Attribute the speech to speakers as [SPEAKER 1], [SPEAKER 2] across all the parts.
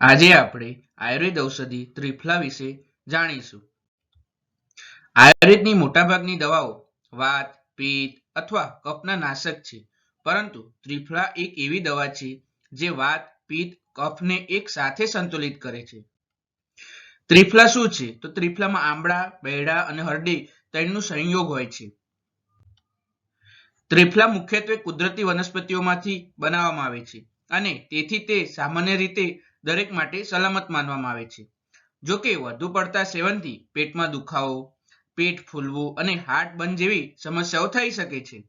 [SPEAKER 1] આજે આપણે આયુર્વેદ ઔષધિ ત્રિફલા વિશે જાણીશું. આયુર્વેદની મોટાભાગની દવાઓ વાત, પિત્ત અથવા કફના નાશક છે. પરંતુ ત્રિફલા એક એવી દવા છે જે વાત, પિત્ત, કફને એક સાથે સંતુલિત કરે છે. ત્રિફલા શું છે? તો ત્રિફલામાં આંબળા બેડા અને હરડી ત્રણનું સંયોગ હોય છે. ત્રિફલા મુખ્યત્વે કુદરતી વનસ્પતિઓમાંથી બનાવવામાં આવે છે અને તેથી તે સામાન્ય રીતે દરેક માટે સલામત માનવામાં આવે છે. જો કે વધુ પડતા સેવનથી પેટમાં દુખાવો, પેટ ફૂલવું અને હાર્ટ બંધ જેવી સમસ્યાઓ થઈ શકે છે.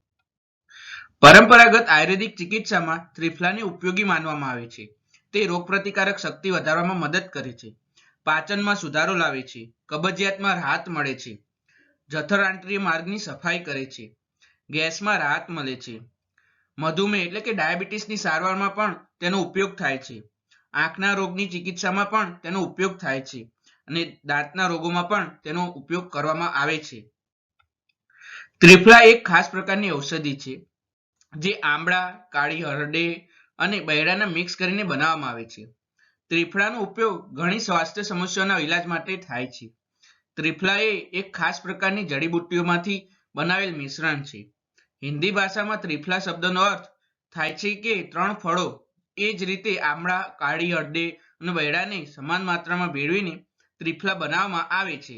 [SPEAKER 1] પરંપરાગત આયુર્વેદિક ચિકિત્સામાં ત્રિફલાને ઉપયોગી માનવામાં આવે છે. તે રોગપ્રતિકારક શક્તિ વધારવામાં મદદ કરે છે. પાચનમાં સુધારો લાવે છે. કબજિયાતમાં રાહત મળે છે. જઠરાંત્રિય માર્ગની સફાઈ કરે છે. ગેસમાં રાહત મળે છે. મધુમેહ એટલે કે ડાયાબિટીસની સારવારમાં પણ તેનો ઉપયોગ થાય છે. આંખના રોગની ચિકિત્સામાં પણ તેનો ઉપયોગ થાય છે અને દાંતના રોગોમાં પણ તેનો ઉપયોગ કરવામાં આવે છે. ત્રિફલા એક ખાસ પ્રકારની ઔષધિ છે, જે આંબળા, કાળી હરડે અને બૈરાના મિક્સ કરીને બનાવવામાં આવે છે. ત્રિફળાનો ઉપયોગ ઘણી સ્વાસ્થ્ય સમસ્યાઓના ઇલાજ માટે થાય છે. ત્રિફલા એ એક ખાસ પ્રકારની જડીબુટ્ટીઓમાંથી બનાવેલ મિશ્રણ છે. હિન્દી ભાષામાં ત્રિફલા શબ્દનો અર્થ થાય છે કે ત્રણ ફળો એ જ રીતે આમળા, કાળી હળદે અને બૈડાને સમાન માત્રામાં ભેળવીને ત્રિફલા બનાવવામાં આવે છે.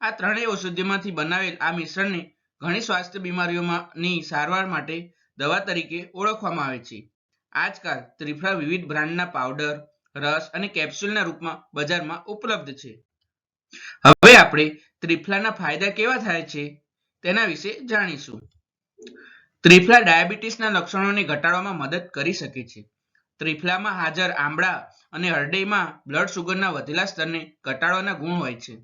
[SPEAKER 1] આ ત્રણેય ઔષધિમાંથી બનાવેલ આ મિશ્રણને ઘણી સ્વાસ્થ્ય બીમારીઓમાંની સારવાર માટે દવા તરીકે ઓળખવામાં આવે છે. આજકાલ ત્રિફળા વિવિધ બ્રાન્ડના પાવડર, રસ અને કેપ્સ્યુલના રૂપમાં બજારમાં ઉપલબ્ધ છે. હવે આપણે ત્રિફલાના ફાયદા કેવા થાય છે તેના વિશે જાણીશું. ત્રિફલા ડાયાબિટીસના લક્ષણોને ઘટાડવામાં મદદ કરી શકે છે. ત્રિફલામાં હાજર આંબળા અને હરડેમાં બ્લડ શુગરના વધેલા સ્તરને ઘટાડવાના ગુણ હોય છે.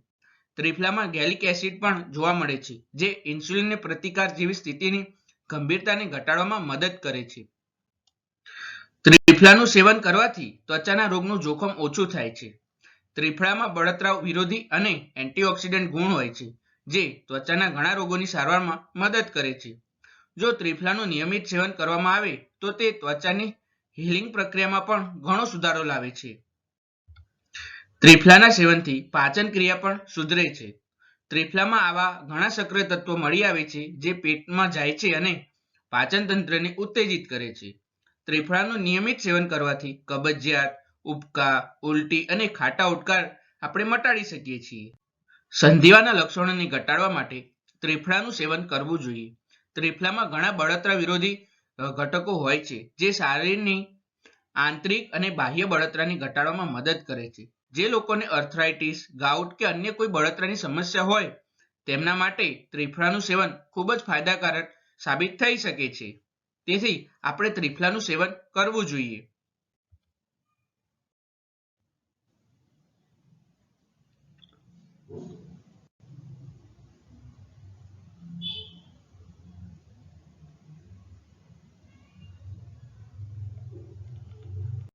[SPEAKER 1] ત્રિફલામાં ગેલિક એસિડ પણ જોવા મળે છે, જે ઇન્સ્યુલિનને પ્રતિકાર જેવી સ્થિતિની ગંભીરતાને ઘટાડવામાં મદદ કરે છે. ત્રિફલાનું સેવન કરવાથી ત્વચાના રોગનું જોખમ ઓછું થાય છે. ત્રિફળામાં બળતરાવ વિરોધી અને એન્ટીઓક્સિડન્ટ ગુણ હોય છે, જે ત્વચાના ઘણા રોગોની સારવારમાં મદદ કરે છે. જો ત્રિફલાનું નિયમિત સેવન કરવામાં આવે, તો તે ત્વચાની હીલિંગ પ્રક્રિયામાં પણ ઘણો સુધારો લાવે છે. ત્રિફલાના સેવનથી પાચન ક્રિયા પણ સુધરે છે. ત્રિફલામાં આવા ઘણા સક્રિય તત્વો મળી આવે છે, જે પેટમાં જાય છે અને પાચન તંત્રને ઉત્તેજિત કરે છે. ત્રિફળાનું નિયમિત સેવન કરવાથી કબજિયાત, ઉબકા, ઉલટી અને ખાટા ઉટકાર આપણે મટાડી શકીએ છીએ. સંધિવાના લક્ષણોને ઘટાડવા માટે ત્રિફળાનું સેવન કરવું જોઈએ. ત્રિફલામાં ઘણા બળતરા વિરોધી ઘટકો હોય છે, જે શરીરની આંતરિક અને બાહ્ય બળતરાને ઘટાડવામાં મદદ કરે છે. જે લોકોને અર્થરાઇટિસ ગાઉટ કે અન્ય કોઈ બળતરાની સમસ્યા હોય, તેમના માટે ત્રિફળાનું સેવન ખૂબ જ ફાયદાકારક સાબિત થઈ શકે છે. તેથી, આપણે ત્રિફલાનું સેવન કરવું જોઈએ.